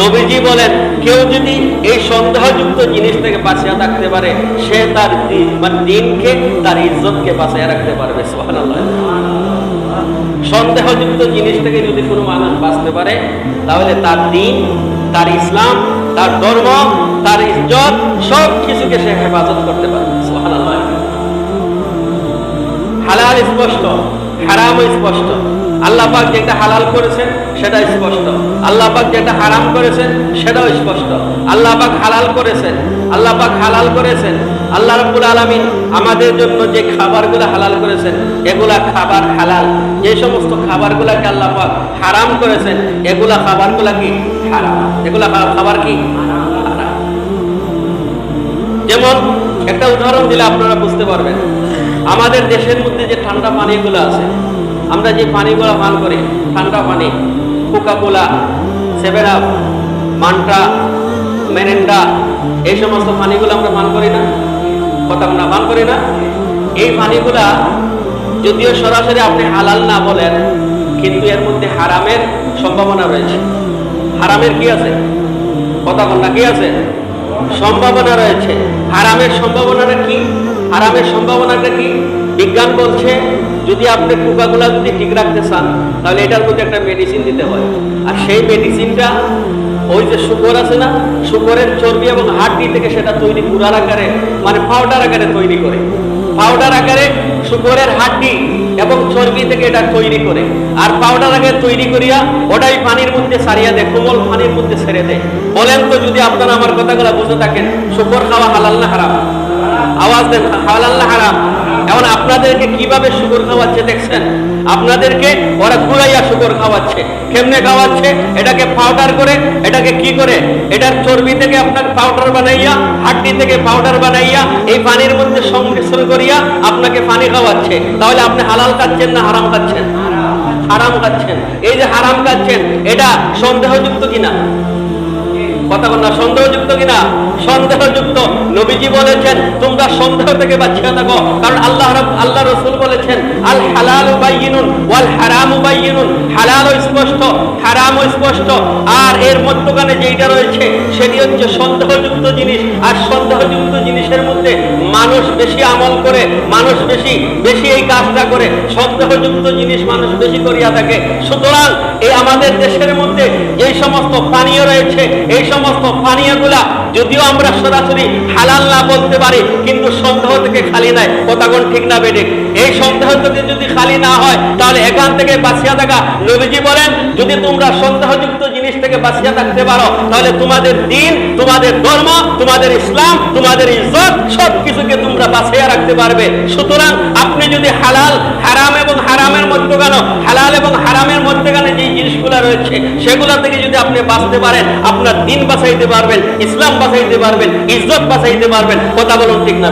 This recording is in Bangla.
নবীজি বলেন, কেউ যদি এই সন্দেহযুক্ত জিনিস থেকে বাঁচিয়ে থাকতে পারে, সে তার দিনকে, তার ইজ্জতকে বাঁচিয়ে রাখতে পারবে সন্দেহযুক্ত জিনিস থেকে যদি কোনো মানুষ বাঁচতে পারে, তাহলে তার দিন, তার ইসলাম, তার ধর্ম, তার ইজ্জত, সব কিছুকে সে হেফাজত করতে পারবে হালাল স্পষ্ট হারাম স্পষ্ট। আল্লাহ পাক যেটা হালাল করেছেন সেটা স্পষ্ট। আল্লাহ পাক যেটা হারাম করেছেন, সেটাও স্পষ্ট। আল্লাহ পাক হালাল করেছেন, আল্লাহ পাক হালাল করেছেন। আল্লাহ রাব্বুল আলামিন আমাদের জন্য যে খাবারগুলো হালাল করেছেন, এগুলা খাবার হালাল। যে সমস্ত খাবারগুলোকে আল্লাহ পাক হারাম করেছেন, এগুলা খাবারগুলা কি হারাম? এগুলা খাবার কি যেমন একটা উদাহরণ দিলে আপনারা বুঝতে পারবেন। আমাদের দেশের মধ্যে যে ঠান্ডা পানিগুলো আছে, আমরা যে পানিগুলো পান করি, ঠান্ডা পানি কোকা কোলা সেভেন আপ মান্টা মেরেন্ডা এই সমস্ত পানিগুলো আমরা পান করি না। কথা আমরা পান করি না। এই পানিগুলা যদিও সরাসরি আপনি হালাল না বলেন, কিন্তু এর মধ্যে হারামের সম্ভাবনা রয়েছে। হারামের কি আছে? কথা কন্যা কি আছে? সম্ভাবনা রয়েছে। হারামের সম্ভাবনাটা কি? হারামের সম্ভাবনাটা কি? বিজ্ঞান বলছে যদি আপনি পোকাগুলা যদি ঠিক রাখতে চান, তাহলে এটার মধ্যে একটা মেডিসিন দিতে হয়। আর সেই মেডিসিনটা ওই যে শুকর আছে না, শুকরের চর্বি এবং হাড্ডি থেকে সেটা তৈরি গুঁড়ার আকারে মানে পাউডার আকারে তৈরি করে। পাউডার আকারে শুকরের হাড্ডি এবং চর্বি থেকে এটা তৈরি করে। আর পাউডার আগে তৈরি করিয়া ওটাই পানির মধ্যে সারিয়া দেয়, কোমল পানির মধ্যে ছেড়ে দেয়। বলেন তো যদি আপনারা আমার কথাগুলো বুঝে থাকেন, শুকর খাওয়া হালাল না হারাম? আওয়াজ দেন, হালাল না হারাম? এখন আপনাদেরকে কীভাবে শুকর খাওয়াচ্ছে দেখছেন? আপনাদেরকে ওরা গুড়াইয়া শুকর খাওয়াচ্ছে। কেমনে খাওয়াচ্ছে? এটাকে পাউডার করে, এটাকে কি করে? এটার চর্বি থেকে আপনার পাউডার বানাইয়া, হাড্ডি থেকে পাউডার বানাইয়া, এই পানির মধ্যে সংমিশ্রণ করিয়া আপনাকে পানি খাওয়াচ্ছে। তাহলে আপনি হালাল খাচ্ছেন না হারাম খাচ্ছেন? হারাম খাচ্ছেন। এই যে হারাম খাচ্ছেন, এটা সন্দেহযুক্ত কিনা? কথা বল না সন্দেহযুক্ত কিনা? সন্দেহযুক্ত। নবীজি বলেছেন, তোমরা সন্দেহ থেকে বাঁচিয়ে থাকো। কারণ আল্লাহ আল্লাহ রসুল বলেছেন, আল হালাল ওয়াল হারাম বাইয়িনুন হালাল স্পষ্ট হারাম স্পষ্ট। আর এর মধ্যখানে যেটা রয়েছে, সেটি হচ্ছে সন্দেহযুক্ত জিনিস। আর সন্দেহযুক্ত জিনিসের মধ্যে মানুষ বেশি আমল করে, মানুষ বেশি বেশি এই কাজটা করে। সন্দেহযুক্ত জিনিস মানুষ বেশি করিয়া থাকে। সুতরাং এই আমাদের দেশের মধ্যে যে সমস্ত পানীয় রয়েছে, এই সমস্ত পানীয়গুলা যদিও আমরা সরাসরি হালাল না বলতে পারি, কিন্তু সন্দেহ থেকে খালি নাই। কথাগণ ঠিক না বেঠিক। এই সন্দেহ থেকে যদি খালি না হয়, তাহলে এখান থেকে বাঁচিয়া থাকা। নবীজি বলেন, যদি তোমরা সন্দেহযুক্ত জিনিস থেকে বাঁচিয়া থাকতে পারো, তাহলে তোমাদের দিন, তোমাদের ধর্ম, তোমাদের ইসলাম, তোমাদের ইজ্জত সব কিছুকে তোমরা বাঁচিয়ে রাখতে পারবে। সুতরাং আপনি যদি হালাল, হারাম এবং হারামের কেন? হালাল এবং হারামের মধ্যে গেলে যে জিনিসগুলো রয়েছে, সেগুলো থেকে যদি আপনি বাঁচতে পারেন, আপনার দিন বাঁচাইতে পারবেন, ইসলাম বাঁচাইতে পারবেন, ইজ্জত বাঁচাইতে পারবেন, কথা বলুন ঠিক না